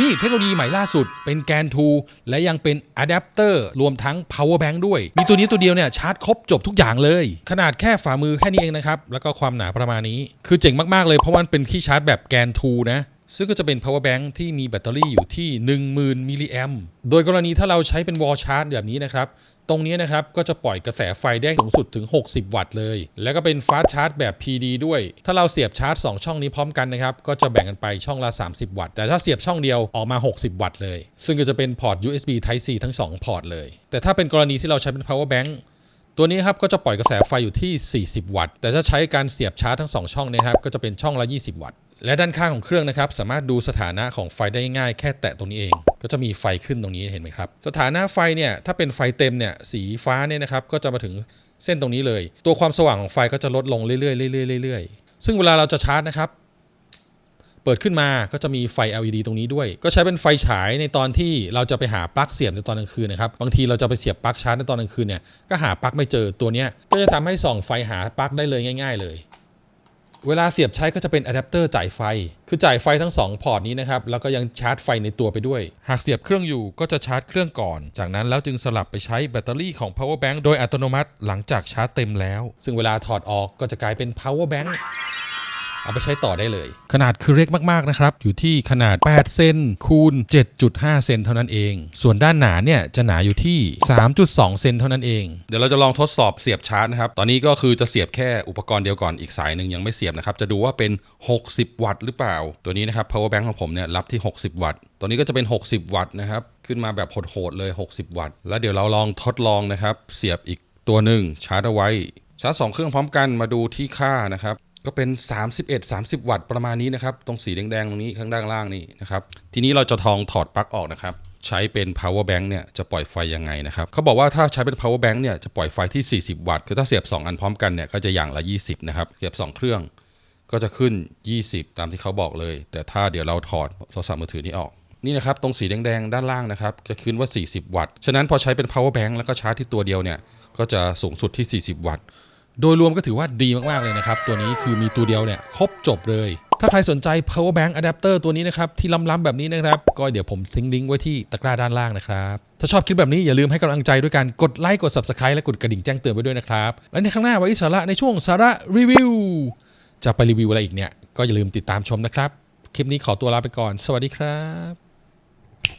นี่เทคโนโลยีใหม่ล่าสุดเป็นแกน2และยังเป็นอะแดปเตอร์รวมทั้ง power bank ด้วย มีตัวนี้ตัวเดียวเนี่ยชาร์จครบจบทุกอย่างเลย ขนาดแค่ฝ่ามือแค่นี้เองนะครับ แล้วก็ความหนาประมาณนี้ คือเจ๋งมาก ๆ เลยเพราะว่ามันเป็นที่ชาร์จแบบแกน2นะ ซึ่งก็จะเป็น power bank ที่มีแบตเตอรี่อยู่ที่ 10,000มิลลิแอมโดยกรณีถ้าเราใช้เป็น wall charge แบบนี้นะครับ ตรงนี้นะครับก็จะปล่อยกระแสไฟได้สูงสุดถึง 60 วัตต์เลย แล้วก็เป็น fast charge แบบ PD ด้วย ถ้าเราเสียบชาร์จ 2 ช่องนี้พร้อมกันนะครับ ก็จะแบ่งกันไปช่องละ 30 วัตต์ แต่ถ้าเสียบช่องเดียวออกมา 60 วัตต์เลย ซึ่งก็จะเป็นพอร์ต USB Type C ทั้ง 2 พอร์ตเลย แต่ถ้าเป็นกรณีที่เราใช้เป็น power bank ตัวนี้ครับก็จะปล่อยกระแสไฟอยู่ที่ 40 วัตต์ แต่ถ้าใช้การเสียบชาร์จทั้ง 2 ช่องนยครับก็จะเป็นช่องละ 20 วัตต์ และด้านข้างของเครื่องนะครับสามารถดูสถานะของไฟได้ง่ายแค่แตะตรงนี้เอง ก็จะมีไฟขึ้นตรงนี้เห็นไหมครับ สถานะไฟเนี่ยถ้าเป็นไฟเต็มเนี่ยสีฟ้าเนี่ยนะครับก็จะมาถึงเส้นตรงนี้เลย ตัวความสว่างของไฟก็จะลดลงเรื่อยๆเรื่อยๆเรื่อยๆซึ่งเวลาเราจะชาร์จนะครับเปิดขึ้นมาก็จะมีไฟ LED ตรงนี้ด้วย ก็ใช้เป็นไฟฉายในตอนที่เราจะไปหาปลั๊กเสียบในตอนกลางคืนนะครับ บางทีเราจะไปเสียบปลั๊กชาร์จในตอนกลางคืนเนี่ย ก็หาปลั๊กไม่เจอตัวเนี้ย ก็จะทำให้ส่องไฟหาปลั๊กได้เลยง่าย ๆ เลย เวลาเสียบใช้ก็จะเป็นอะแดปเตอร์จ่ายไฟ คือจ่ายไฟทั้ง 2 พอร์ตนี้นะครับ แล้วก็ยังชาร์จไฟในตัวไปด้วย หากเสียบเครื่องอยู่ก็จะชาร์จเครื่องก่อน จากนั้นแล้วจึงสลับไปใช้แบตเตอรี่ของ power bank โดยอัตโนมัติหลังจากชาร์จเต็มแล้ว ซึ่งเวลาถอดออกก็จะกลายเป็น power bank เอาไปใช้ต่อได้เลย ขนาดคือเล็กมากๆนะครับ อยู่ที่ขนาด 8 เซนคูณ 7.5 เซนเท่านั้นเอง ส่วนด้านหนาเนี่ยจะหนาอยู่ที่ 3.2 เซนเท่านั้นเอง เดี๋ยวเราจะลองทดสอบเสียบชาร์จนะครับ ตอนนี้ก็คือจะเสียบแค่อุปกรณ์เดียวก่อนอีกสายหนึ่งยังไม่เสียบนะครับ จะดูว่าเป็น 60 วัตต์หรือเปล่า ตัวนี้นะครับ power bank ของผมเนี่ยรับที่ 60 วัตต์ตัวนี้ก็จะเป็น 60 วัตต์นะครับ ขึ้นมาแบบโหดๆเลย 60 วัตต์ แล้วเดี๋ยวเราลองทดลองนะครับ เสียบอีกตัวหนึ่งชาร์จเอาไว้ ชาร์จสองเครื่องพร้อมกันมาดูที่ค่านะครับ ก็เป็น 31 30 วัตต์ประมาณนี้นะครับ ตรงสีแดงๆตรงนี้ข้างด้านล่างนี่นะครับ ทีนี้เราจะทองถอดปลั๊กออกนะครับ ใช้เป็น power bank เนี่ยจะปล่อยไฟยังไงนะครับเขาบอกว่าถ้าใช้เป็น power bank เนี่ยจะปล่อยไฟที่ 40 วัตต์คือถ้าเสียบ 2 อันพร้อมกันเนี่ยก็จะอย่างละ 20 นะครับ เสียบ 2 เครื่องก็จะขึ้น 20 ตามที่เขาบอกเลย แต่ถ้าเดี๋ยวเราถอดโทรศัพท์มือถือนี้ออกนี่นะครับตรงสีแดงๆ ด้านล่างนะครับจะขึ้นว่า 40 วัตต์ ฉะนั้นพอใช้เป็น power bank แล้วก็ชาร์จที่ตัวเดียวเนี่ยก็จะสูงสุดที่ 40 วัตต์ โดยรวมก็ถือว่าดีมาก ๆ เลยนะครับ ตัวนี้คือมีตัวเดียวเนี่ย ครบจบเลย ถ้าใครสนใจ power bank adapter ตัวนี้นะครับ ที่ล้ำๆแบบนี้นะครับ ก็เดี๋ยวผมทิ้งลิงก์ไว้ที่ตะกร้าด้านล่างนะครับ ถ้าชอบคลิปแบบนี้อย่าลืมให้กำลังใจด้วยการกดไลค์กด subscribe และกดกระดิ่งแจ้งเตือนไว้ด้วยนะครับ และในข้างหน้าไว้สาระในช่วงสาระรีวิวจะไปรีวิวอะไรอีกเนี่ยก็อย่าลืมติดตามชมนะครับ คลิปนี้ขอตัวลาไปก่อน สวัสดีครับ